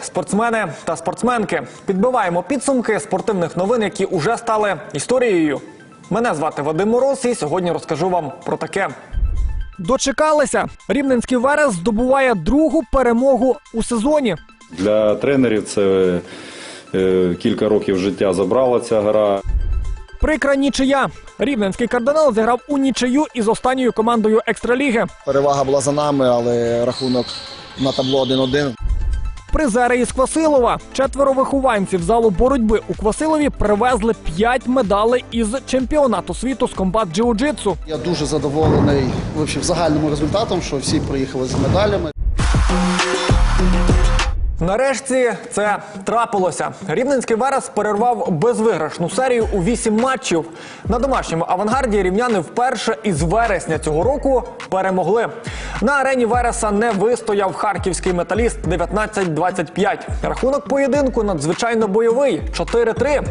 Спортсмени та спортсменки. Підбиваємо підсумки спортивних новин, які уже стали історією. Мене звати Вадим Мороз, і сьогодні розкажу вам про таке. Дочекалися. Рівненський Верес здобуває другу перемогу у сезоні. Для тренерів це е, кілька років життя забрала ця гра. Прикра нічия. Рівненський кардинал зіграв у нічию із останньою командою екстраліги. Перевага була за нами, але рахунок на табло 1-1. Призери із Квасилова. Четверо вихованців залу боротьби у Квасилові привезли п'ять медалей із чемпіонату світу з комбат джиу-джитсу. Я дуже задоволений взагалі, результатом, що всі приїхали з медалями. Нарешті це трапилося. Рівненський Верес перервав безвиграшну серію у вісім матчів. На домашньому авангарді рівняни вперше із вересня цього року перемогли. На арені Вереса не вистояв харківський металіст 19-25. Рахунок поєдинку надзвичайно бойовий 4-3.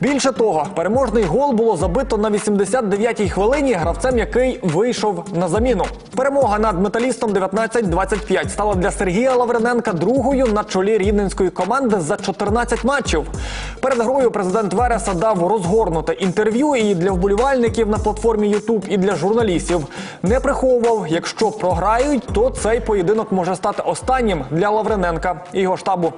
Більше того, переможний гол було забито на 89-й хвилині гравцем, який вийшов на заміну. Перемога над металістом 19-25 стала для Сергія Лаврененка другою на чолі рівненської команди за 14 матчів. Перед грою президент Вереса дав розгорнуте інтерв'ю і для вболівальників на платформі YouTube, і для журналістів. Не приховував, якщо програють, то цей поєдинок може стати останнім для Лаврененка і його штабу.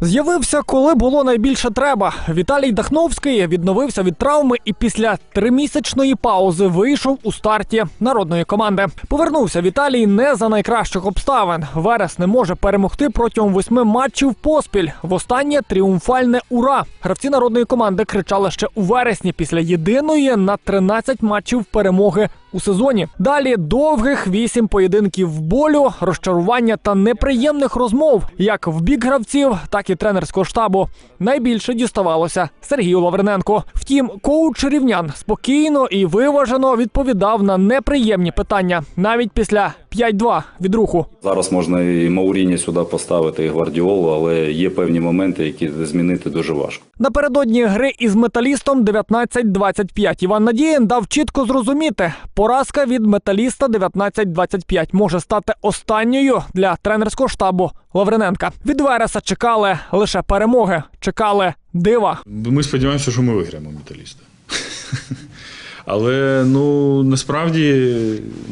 З'явився, коли було найбільше треба. Віталій Дахновський відновився від травми і після тримісячної паузи вийшов у старті народної команди. Повернувся Віталій не за найкращих обставин. Верес не може перемогти протягом восьми матчів поспіль. Востаннє тріумфальне ура. Гравці народної команди кричали ще у вересні після єдиної на 13 матчів перемоги у сезоні. Далі довгих вісім поєдинків болю, розчарування та неприємних розмов, як в бік гравців, так і тренерського штабу. Найбільше діставалося Сергію Лаврененко. Втім, коуч рівнян спокійно і виважено відповідав на неприємні питання навіть після 5-2 від руху. Зараз можна і Мауріні сюди поставити, і Гвардіолу, але є певні моменти, які змінити дуже важко. Напередодні гри із металістом 19-25 Іван Надієн дав чітко зрозуміти, поразка від металіста 19-25 може стати останньою для тренерського штабу Лаврененка. Від Вереса чекали лише перемоги, чекали дива. Ми сподіваємося, що ми виграємо металіста. Але ну насправді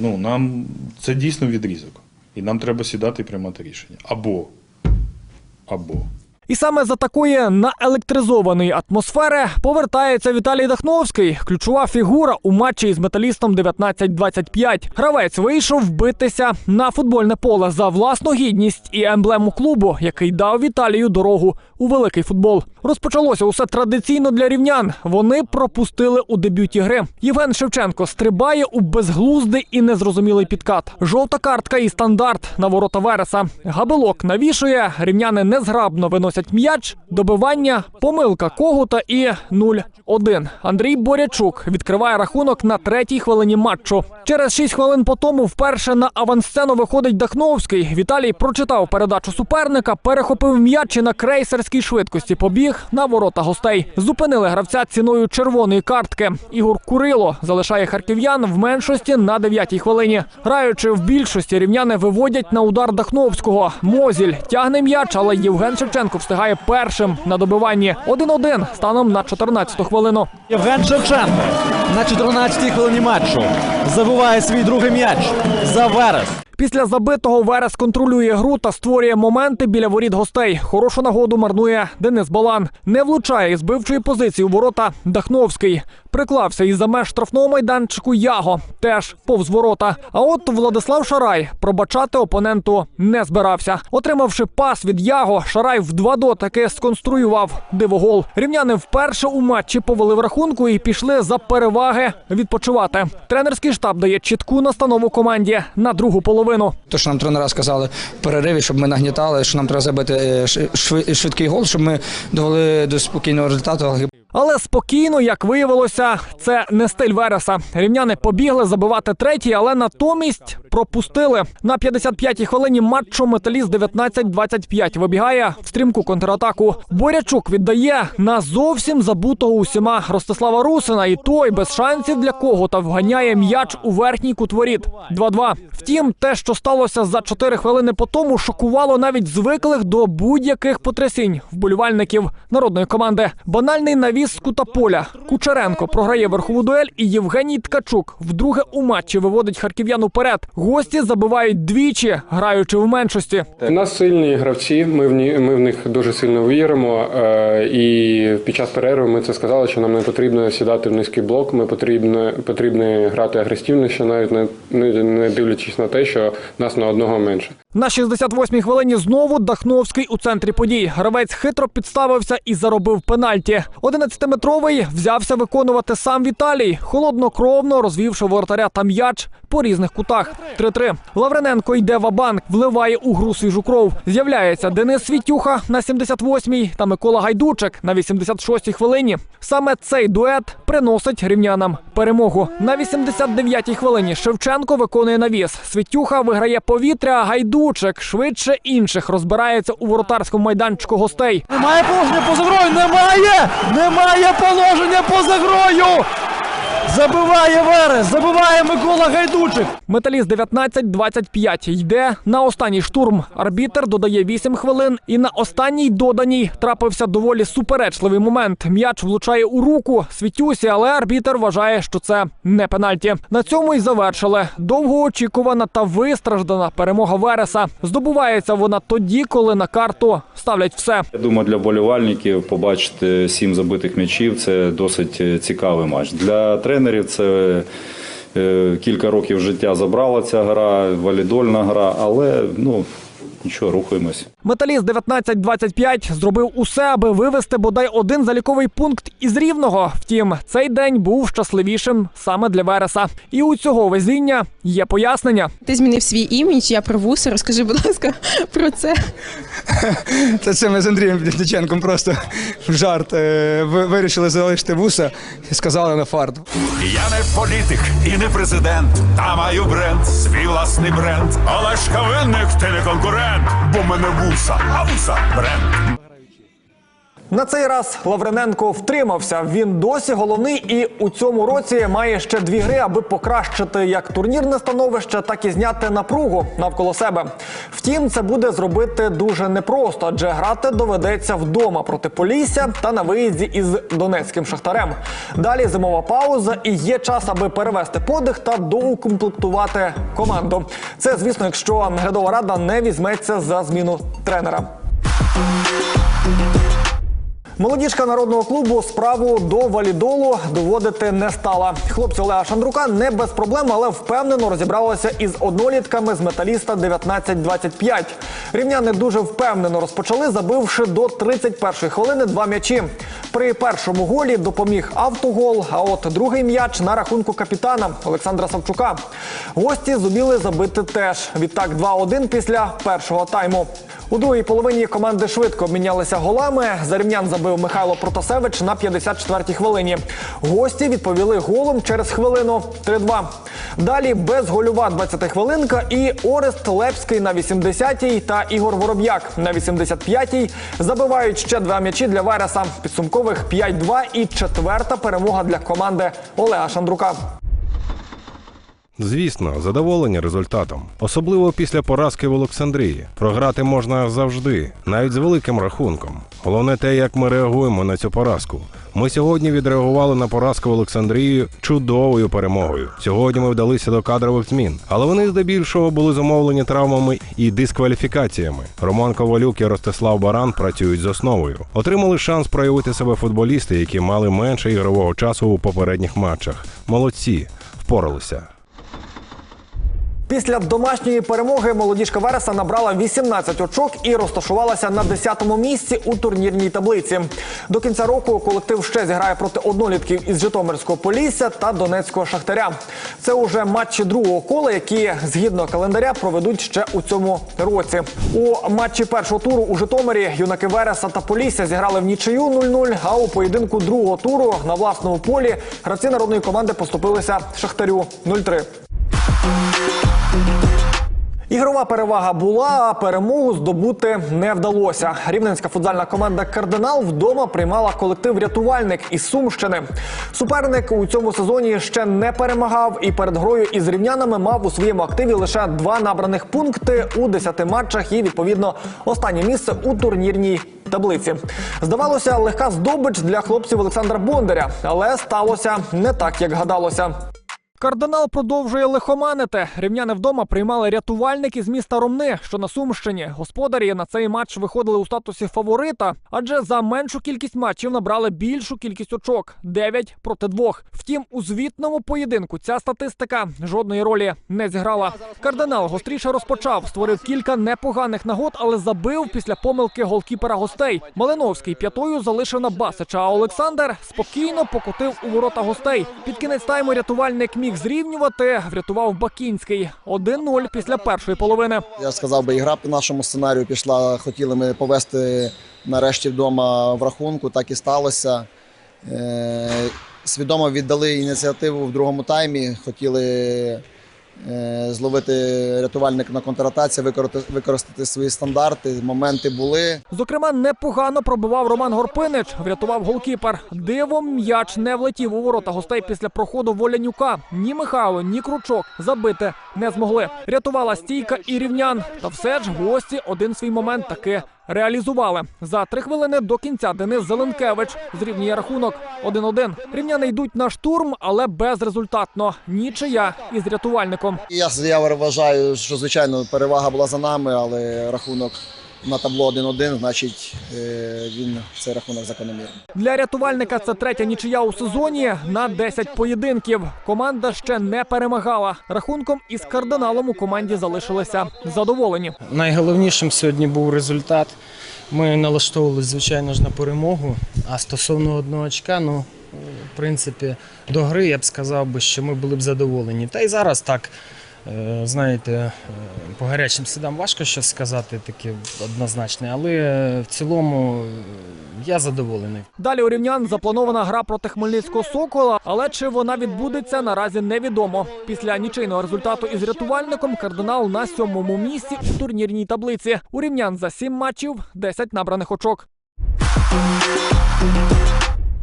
ну, нам це дійсно відрізок. І нам треба сідати і приймати рішення. Або. Або. І саме за такої наелектризованої атмосфери повертається Віталій Дахновський, ключова фігура у матчі із металістом 19-25. Гравець вийшов вбитися на футбольне поле за власну гідність і емблему клубу, який дав Віталію дорогу у великий футбол. Розпочалося усе традиційно для рівнян. Вони пропустили у дебюті гри. Євген Шевченко стрибає у безглуздий і незрозумілий підкат. Жовта картка і стандарт на ворота Вереса. Габелок навішує. Рівняни незграбно виносять м'яч. Добивання, помилка Когута і 0-1. Андрій Борячук відкриває рахунок на третій хвилині матчу. Через 6 хвилин по тому вперше на авансцену виходить Дахновський. Віталій прочитав передачу суперника, перехопив м'яч і на крейсерській швидкості побіг на ворота гостей. Зупинили гравця ціною червоної картки. Ігор Курило залишає харків'ян в меншості на 9-й хвилині. Граючи в більшості, рівняни виводять на удар Дахновського. Мозіль тягне м'яч, але Євген Шевченко встигає першим на добиванні. 1-1 станом на 14-ту хвилину. Євген Шевченко на 14-й хвилині матчу забиває свій другий м'яч за Верес. Після забитого Верес контролює гру та створює моменти біля воріт гостей. Хорошу нагоду марнує Денис Балан. Не влучає із бивчої позиції у ворота Дахновський. Приклався із за меж штрафного майданчику Яго. Теж повз ворота. А от Владислав Шарай пробачати опоненту не збирався. Отримавши пас від Яго, Шарай в два дотики сконструював дивогол. Рівняни вперше у матчі повели в рахунку і пішли за переваги відпочивати. Тренерський штаб дає чітку настанову команді на другу половину. То, що нам тренера сказали в перериві, щоб ми нагнітали, що нам треба забити е, швидкий гол, щоб ми довели до спокійного результату. Але спокійно, як виявилося, це не стиль Вереса. Рівняни побігли забивати третій, але натомість пропустили. На 55-й хвилині матчу металіст 19-25 вибігає в стрімку контратаку. Борячук віддає на зовсім забутого усіма Ростислава Русина, і той без шансів для кого та вганяє м'яч у верхній кут воріт. 2-2. Втім, те, що сталося за 4 хвилини по тому, шокувало навіть звиклих до будь-яких потрясінь вболівальників народної команди. Банальний навіс з кута поля. Кучеренко програє верхову дуель, і Євгеній Ткачук вдруге у матчі виводить харків'ян уперед. Гості забивають двічі, граючи в меншості. У нас сильні гравці, ми в ні, ми в них дуже сильно віримо. Е, і під час перерви ми це сказали, що нам не потрібно сідати в низький блок. Ми потрібно, потрібно грати агресивніше, навіть не, не дивлячись на те, що нас на одного менше. На 68-й хвилині знову Дахновський у центрі подій. Гравець хитро підставився і заробив пенальті. 11-метровий взявся виконувати сам Віталій, холоднокровно розвівши воротаря та м'яч по різних кутах. 3-3. Лаврененко йде в банк вливає у гру свіжу кров. З'являється Денис Світюха на 78-й та Микола Гайдучик на 86-й хвилині. Саме цей дует приносить рівнянам перемогу. На 89-й хвилині Шевченко виконує навіс. Світюха виграє повітря, а Гайдучик швидше інших розбирається у воротарському майданчику гостей. Немає положення поза грою! Немає! Немає положення поза грою! Забиває Верес! Забиває Микола Гайдучик! Металіст 19-25 йде на останній штурм. Арбітер додає 8 хвилин, і на останній доданій трапився доволі суперечливий момент. М'яч влучає у руку світюсі, але арбітер вважає, що це не пенальті. На цьому й завершили. Довгоочікувана та вистраждана перемога Вереса. Здобувається вона тоді, коли на карту ставлять все. Я думаю, для болівальників побачити сім забитих м'ячів це досить е, цікавий матч. Для тренерів. Це е, кілька років життя забрала ця гра, валідольна гра, але ну нічого, рухаємось. Металіст 19-25 зробив усе, аби вивести бодай один заліковий пункт із рівного. Втім, цей день був щасливішим саме для Вереса. І у цього везіння є пояснення. Ти змінив свій імідж, я про вуса. Розкажи, будь ласка, про це. Це, це ми з Андрієм Дяченком просто в жарт е, вирішили залишити вуса і сказали на фарт. Я не політик і не президент, та маю бренд, свій власний бренд. Олешка винник, ти не конкурент, бо мене вуса, а вуса бренд. На цей раз Лаврененко втримався. Він досі головний і у цьому році має ще дві гри, аби покращити як турнірне становище, так і зняти напругу навколо себе. Втім, це буде зробити дуже непросто, адже грати доведеться вдома проти Полісся та на виїзді із донецьким шахтарем. Далі зимова пауза і є час, аби перевести подих та доукомплектувати команду. Це, звісно, якщо наглядова рада не візьметься за зміну тренера. Молодіжка народного клубу справу до валідолу доводити не стала. Хлопці Олега Шандрука не без проблем, але впевнено розібралися із однолітками з металіста 19-25. Рівняни дуже впевнено розпочали, забивши до 31-ї хвилини два м'ячі. При першому голі допоміг автогол. А от другий м'яч на рахунку капітана Олександра Савчука. Гості зуміли забити теж. Відтак 2-1 після першого тайму. У другій половині команди швидко обмінялися голами. За рівнян забив Михайло Протасевич на 54-й хвилині. Гості відповіли голом через хвилину 3-2. Далі безгольова 20 хвилинка і Орест Лепський на 80-й та Ігор Вороб'як на 85-й забивають ще два м'ячі для Вереса. Підсумкових 5-2 і четверта перемога для команди Олега Шандрука. Звісно, задоволені результатом, особливо після поразки в Олександрії. Програти можна завжди, навіть з великим рахунком. Головне те, як ми реагуємо на цю поразку. Ми сьогодні відреагували на поразку в Олександрії чудовою перемогою. Сьогодні ми вдалися до кадрових змін, але вони здебільшого були зумовлені травмами і дискваліфікаціями. Роман Ковалюк і Ростислав Баран працюють з основою. Отримали шанс проявити себе футболісти, які мали менше ігрового часу у попередніх матчах. Молодці, впоралися. Після домашньої перемоги молодіжка Вереса набрала 18 очок і розташувалася на 10-му місці у турнірній таблиці. До кінця року колектив ще зіграє проти однолітків із Житомирського Полісся та Донецького Шахтаря. Це уже матчі другого кола, які згідно календаря проведуть ще у цьому році. У матчі першого туру у Житомирі юнаки Вереса та Полісся зіграли в нічию 0-0, а у поєдинку другого туру на власному полі гравці народної команди поступилися Шахтарю 0-3. Ігрова перевага була, а перемогу здобути не вдалося. Рівненська футзальна команда Кардинал вдома приймала колектив рятувальник із Сумщини. Суперник у цьому сезоні ще не перемагав і перед грою із рівнянами мав у своєму активі лише два набраних пункти у 10 матчах і відповідно останнє місце у турнірній таблиці. Здавалося, легка здобич для хлопців Олександра Бондаря, але сталося не так, як гадалося. Кардинал продовжує лихоманити. Рівняни вдома приймали рятувальники з міста Ромни, що на Сумщині. Господарі на цей матч виходили у статусі фаворита, адже за меншу кількість матчів набрали більшу кількість очок 9 проти 2. Втім, у звітному поєдинку ця статистика жодної ролі не зіграла. Кардинал гостріше розпочав, створив кілька непоганих нагод, але забив після помилки голкіпера гостей. Малиновський п'ятою залишив на Басича, а Олександр спокійно покотив у ворота гостей. Під кінець тайму рятувальник міг зрівнювати, врятував Бакінський. 1-0 після першої половини. Я сказав би, і гра по нашому сценарію пішла. Хотіли ми повести нарешті вдома в рахунку, так і сталося. Е, свідомо віддали ініціативу в другому таймі. Хотіли зловити рятувальник на контратаці, використати, використати свої стандарти. Моменти були. Зокрема, непогано пробивав Роман Горпинич, врятував голкіпер. Дивом м'яч не влетів у ворота гостей після проходу Волянюка. Ні Михайло, ні Кручок забити не змогли. Рятувала стійка і рівнян. Та все ж гості один свій момент таки реалізували. За три хвилини до кінця Денис Зеленкевич зрівнює рахунок 1-1. Рівняни йдуть на штурм, але безрезультатно. Нічия із рятувальником. Я, я вважаю, що звичайно перевага була за нами, але рахунок на табло 1-1, значить е, він цей рахунок закономірний. Для рятувальника це третя нічия у сезоні на 10 поєдинків. Команда ще не перемагала. Рахунком із кардиналом у команді залишилися задоволені. Найголовнішим сьогодні був результат. Ми налаштовувалися, звичайно ж, на перемогу. А стосовно одного очка, ну, в принципі, до гри я б сказав би, що ми були б задоволені. Та й зараз так, знаєте, е, по гарячим слідам важко щось сказати таке однозначне, але е, в цілому е, я задоволений. Далі у рівнян запланована гра проти Хмельницького Сокола, але чи вона відбудеться наразі невідомо. Після нічийного результату із рятувальником кардинал на сьомому місці у турнірній таблиці. У рівнян за сім матчів 10 набраних очок.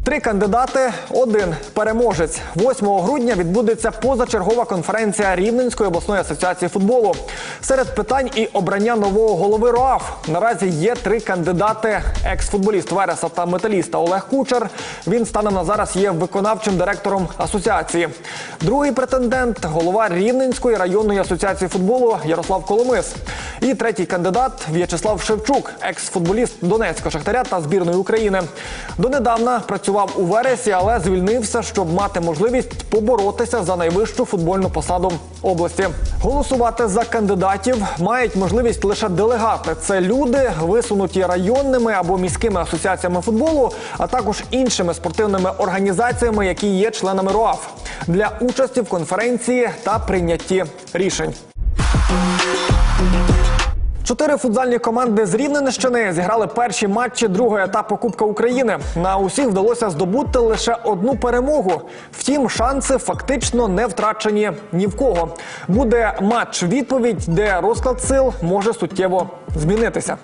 Три кандидати, один переможець. 8 грудня відбудеться позачергова конференція Рівненської обласної асоціації футболу. Серед питань і обрання нового голови РОАФ. Наразі є три кандидати: екс-футболіст Вереса та металіста Олег Кучер. Він станом на зараз є виконавчим директором асоціації. Другий претендент голова Рівненської районної асоціації футболу Ярослав Коломис. І третій кандидат В'ячеслав Шевчук, екс-футболіст Донецького Шахтаря та збірної України. Донедавна працював у Вересі, але звільнився, щоб мати можливість поборотися за найвищу футбольну посаду області. Голосувати за кандидатів мають можливість лише делегати. Це люди, висунуті районними або міськими асоціаціями футболу, а також іншими спортивними організаціями, які є членами РОАФ для участі в конференції та прийнятті рішень. Чотири футзальні команди з Рівненщини зіграли перші матчі другого етапу Кубка України. На усіх вдалося здобути лише одну перемогу. Втім, шанси фактично не втрачені ні в кого. Буде матч відповідь, де розклад сил може суттєво змінитися.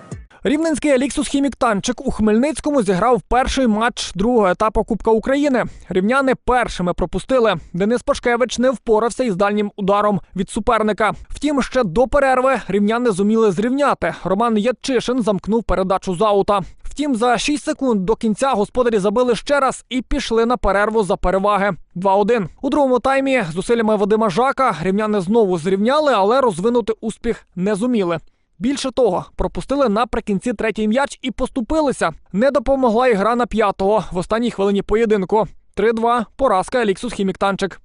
Рівненський Еліксус Хімік Танчик у Хмельницькому зіграв перший матч другого етапу Кубка України. Рівняни першими пропустили. Денис Пашкевич не впорався із дальнім ударом від суперника. Втім, ще до перерви рівняни зуміли зрівняти. Роман Ятчишин замкнув передачу з аута. Втім, за 6 секунд до кінця господарі забили ще раз і пішли на перерву за переваги. 2-1. У другому таймі зусиллями Вадима Жака рівняни знову зрівняли, але розвинути успіх не зуміли. Більше того, пропустили наприкінці третій м'яч і поступилися. Не допомогла і гра на п'ятого в останній хвилині поєдинку. 3-2. Поразка Еліксус Хімік Танчик.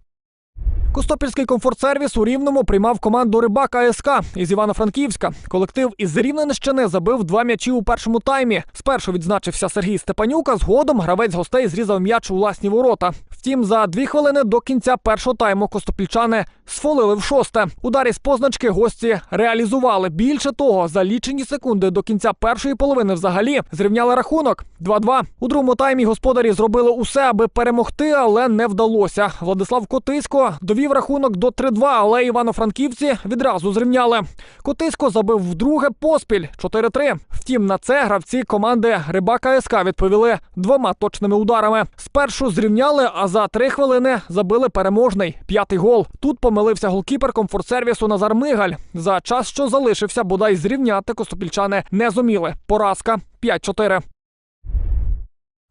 Костопільський комфорт-сервіс у Рівному приймав команду Рибак АСК із Івано-Франківська. Колектив із Рівненщини забив два м'ячі у першому таймі. Спершу відзначився Сергій Степанюк, а згодом гравець гостей зрізав м'яч у власні ворота. Втім, за дві хвилини до кінця першого тайму костопільчани сфолили в шосте. Ударі з позначки гості реалізували. Більше того, за лічені секунди до кінця першої половини взагалі зрівняли рахунок 2-2. У другому таймі господарі зробили усе, аби перемогти, але не вдалося. Владислав Котисько довів рахунок до 3-2, але івано-франківці відразу зрівняли. Котисько забив вдруге поспіль 4-3. Втім, на це гравці команди Рибака СК відповіли двома точними ударами. Спершу зрівняли, а за три хвилини забили переможний п'ятий гол. Тут помилився голкіпер комфорт-сервісу Назар Мигаль. За час, що залишився, бодай зрівняти костопільчани не зуміли. Поразка 5-4.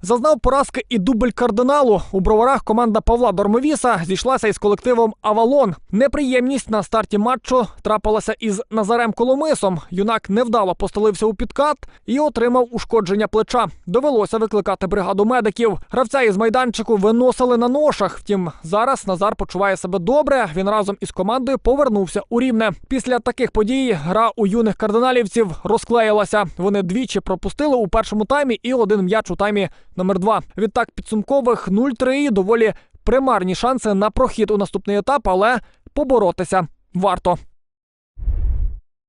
Зазнав поразки і дубль кардиналу. У броварах команда Павла Дормовіса зійшлася із колективом Авалон. Неприємність на старті матчу трапилася із Назарем Коломисом. Юнак невдало постелився у підкат і отримав ушкодження плеча. Довелося викликати бригаду медиків. Гравця із майданчику виносили на ношах. Втім, зараз Назар почуває себе добре. Він разом із командою повернувся у рівне. Після таких подій гра у юних кардиналівців розклеїлася. Вони двічі пропустили у першому таймі і один м'яч у таймі номер два. Відтак підсумкових 0-3 доволі примарні шанси на прохід у наступний етап, але поборотися варто.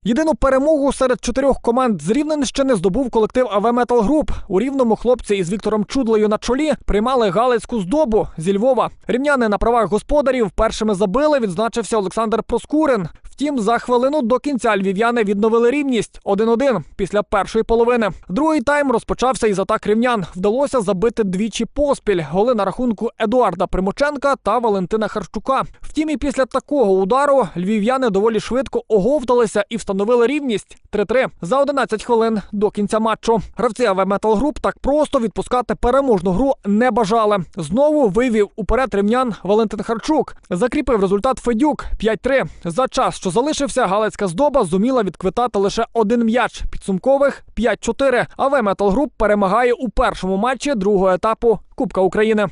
Єдину перемогу серед чотирьох команд з Рівненщини здобув колектив АВ Метал Груп. У рівному хлопці із Віктором Чудлею на чолі приймали галицьку здобу зі Львова. Рівняни на правах господарів першими забили. Відзначився Олександр Проскурин. Втім, за хвилину до кінця львів'яни відновили рівність 1-1 після першої половини. Другий тайм розпочався із атак рівнян. Вдалося забити двічі поспіль. Голи на рахунку Едуарда Примоченка та Валентина Харчука. Втім, і після такого удару львів'яни доволі швидко оговталися і встановили рівність 3-3 за 11 хвилин до кінця матчу. Гравці АВ Метал Груп так просто відпускати переможну гру не бажали. Знову вивів уперед рівнян Валентин Харчук. Закріпив результат Федюк 5-3. За час, що залишився, галицька здоба зуміла відквитати лише один м'яч. Підсумкових 5-4. АВ Метал Груп перемагає у першому матчі другого етапу Кубка України.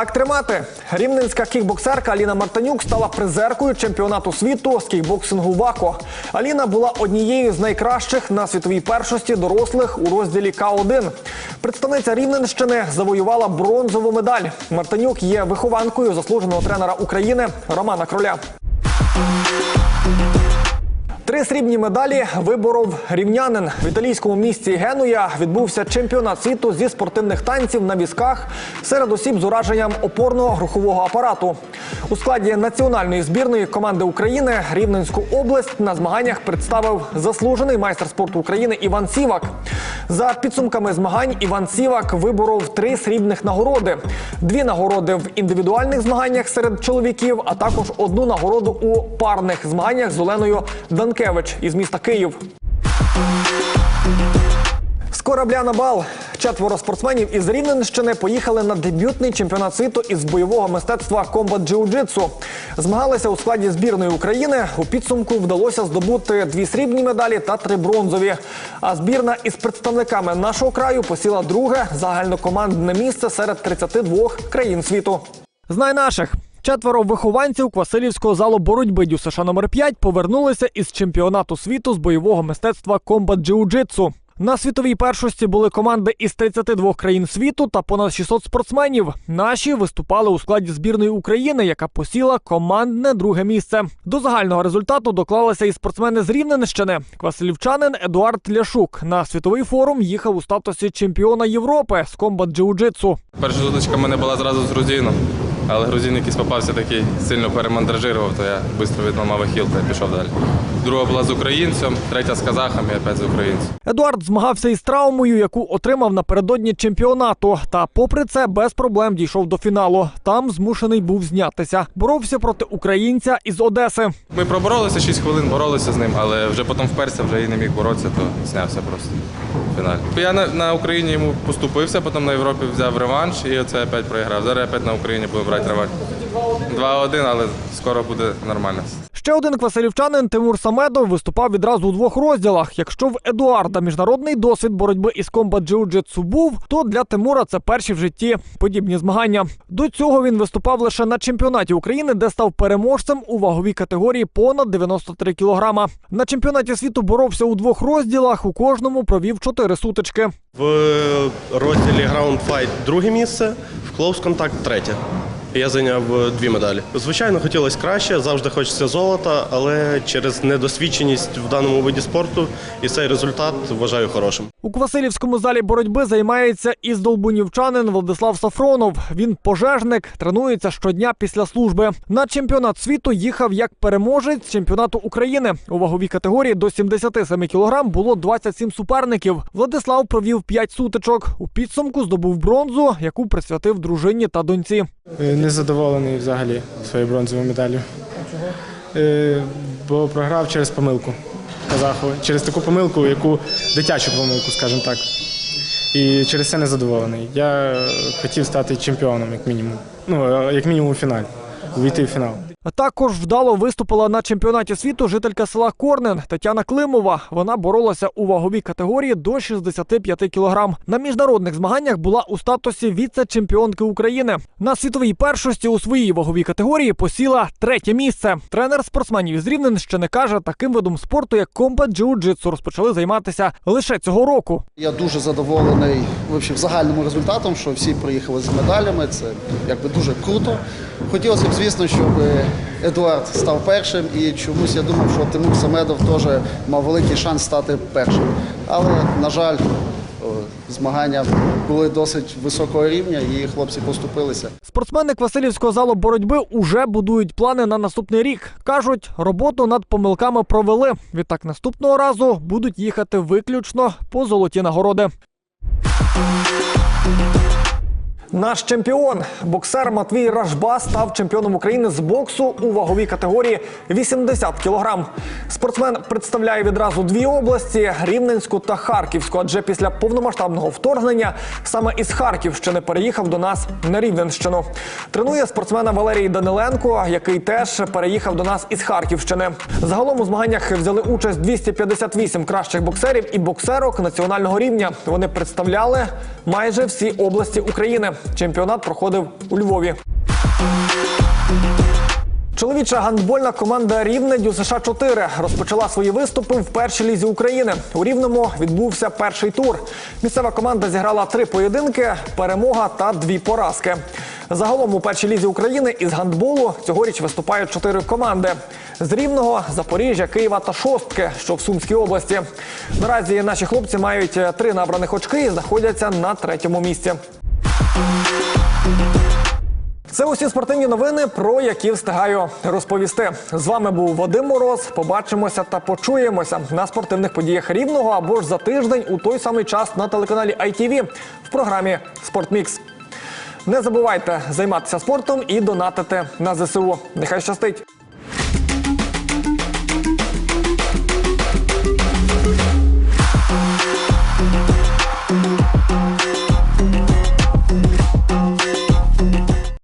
Так тримати. Рівненська кікбоксерка Аліна Мартанюк стала призеркою чемпіонату світу з кікбоксингу ВАКО. Аліна була однією з найкращих на світовій першості дорослих у розділі К1. Представниця Рівненщини завоювала бронзову медаль. Мартанюк є вихованкою заслуженого тренера України Романа Кроля. Три срібні медалі виборов рівнянин в італійському місті Генуя. Відбувся чемпіонат світу зі спортивних танців на візках серед осіб з ураженням опорного рухового апарату. У складі національної збірної команди України Рівненську область на змаганнях представив заслужений майстер спорту України Іван Сівак. За підсумками змагань Іван Сівак виборов три срібних нагороди: дві нагороди в індивідуальних змаганнях серед чоловіків, а також одну нагороду у парних змаганнях з Оленою Данкевич із міста Київ. З корабля на бал четверо спортсменів із Рівненщини поїхали на дебютний чемпіонат світу із бойового мистецтва комбат джиу-джитсу. Змагалися у складі збірної України. У підсумку вдалося здобути дві срібні медалі та три бронзові. А збірна із представниками нашого краю посіла друге загальнокомандне місце серед 32 країн світу. Знай наших. Четверо вихованців Квасилівського залу боротьби ДЮСШ номер 5 повернулися із чемпіонату світу з бойового мистецтва комбат джиу-джитсу. На світовій першості були команди із 32 країн світу та понад 600 спортсменів. Наші виступали у складі збірної України, яка посіла командне друге місце. До загального результату доклалися і спортсмени з Рівненщини. Квасилівчанин Едуард Ляшук на світовий форум їхав у статусі чемпіона Європи з комбат джиу-джитсу. Перша зустрічка мене була зразу з грузином, але грузин якийсь попався такий, сильно перемандражирував, то я швидко відламав ахіл та пішов далі. Друга була з українцем, третя з казахом і опять з українцем. Едуард змагався із травмою, яку отримав напередодні чемпіонату. Та, попри це, без проблем дійшов до фіналу. Там змушений був знятися. Боровся проти українця із Одеси. Ми проборолися 6 хвилин, боролися з ним, але вже потім вперся, вже і не міг боротися, то знявся просто в фіналі. Я на, на Україні йому поступився, потім на Європі взяв реванш і оце опять проіграв. Зараз опять на Україні буду брати реванш. 2-1, але скоро буде нормально. Ще один квасилівчанин Тимур Самедов виступав відразу у двох розділах. Якщо в Едуарда міжнародний досвід боротьби із комбат джиу-джитсу був, то для Тимура це перші в житті подібні змагання. До цього він виступав лише на чемпіонаті України, де став переможцем у ваговій категорії понад 93 кілограма. На чемпіонаті світу боровся у двох розділах. У кожному провів чотири сутички. В розділі Ground Fight друге місце, в Close Contact третє. Я зайняв е, дві медалі. Звичайно, хотілося краще, завжди хочеться золота, але через недосвідченість в даному виді спорту і цей результат вважаю хорошим. У Квасилівському залі боротьби займається і здолбунівчанин Владислав Сафронов. Він пожежник, тренується щодня після служби. На чемпіонат світу їхав як переможець чемпіонату України. У ваговій категорії до 77 кг було 27 суперників. Владислав провів 5 сутичок. У підсумку здобув бронзу, яку присвятив дружині та доньці. Незадоволений взагалі своєю бронзовою медаллю. Е, Бо програв через помилку Казахова. Через таку помилку, яку дитячу помилку, скажімо так. І через це незадоволений. Я хотів стати чемпіоном, як мінімум. Ну, як мінімум у фіналі. Увійти в фінал. Також вдало виступила на чемпіонаті світу жителька села Корнен Тетяна Климова. Вона боролася у ваговій категорії до 65 кілограм. На міжнародних змаганнях була у статусі віце-чемпіонки України. На світовій першості у своїй ваговій категорії посіла третє місце. Тренер спортсменів із Рівненщини каже, таким видом спорту, як комбат джиу-джитсу, розпочали займатися лише цього року. Я дуже задоволений вообще, загальним результатом, що всі приїхали з медалями. Це якби дуже круто. Хотілося б, звісно, щоб Едуард став першим, і чомусь я думав, що Тимур Самедов теж мав великий шанс стати першим. Але, на жаль, змагання були досить високого рівня, і хлопці поступилися. Спортсмени Квасилівського залу боротьби уже будують плани на наступний рік. кажуть, роботу над помилками провели. Відтак наступного разу будуть їхати виключно по золоті нагороди. Наш чемпіон, боксер Матвій Ражба, став чемпіоном України з боксу у ваговій категорії 80 кг. Спортсмен представляє відразу дві області Рівненську та Харківську. Адже після повномасштабного вторгнення саме із Харківщини переїхав до нас на Рівненщину. Тренує спортсмена Валерій Даниленко, який теж переїхав до нас із Харківщини. Загалом у змаганнях взяли участь 258 кращих боксерів і боксерок національного рівня. Вони представляли майже всі області України. Чемпіонат проходив у Львові. Чоловіча гандбольна команда Рівне США 4 розпочала свої виступи в першій лізі України. У Рівному відбувся перший тур. Місцева команда зіграла три поєдинки, перемога та дві поразки. Загалом у першій лізі України із гандболу цьогоріч виступають чотири команди: з Рівного, Запоріжжя, Києва та Шостки, що в Сумській області. Наразі наші хлопці мають е, три набраних очки і знаходяться на третьому місці. Це усі спортивні новини, про які встигаю розповісти. З вами був Вадим Мороз. Побачимося та почуємося на спортивних подіях рівного або ж за тиждень у той самий час на телеканалі ITV в програмі Спортмікс. Не забувайте займатися спортом і донатити на ЗСУ. Нехай щастить!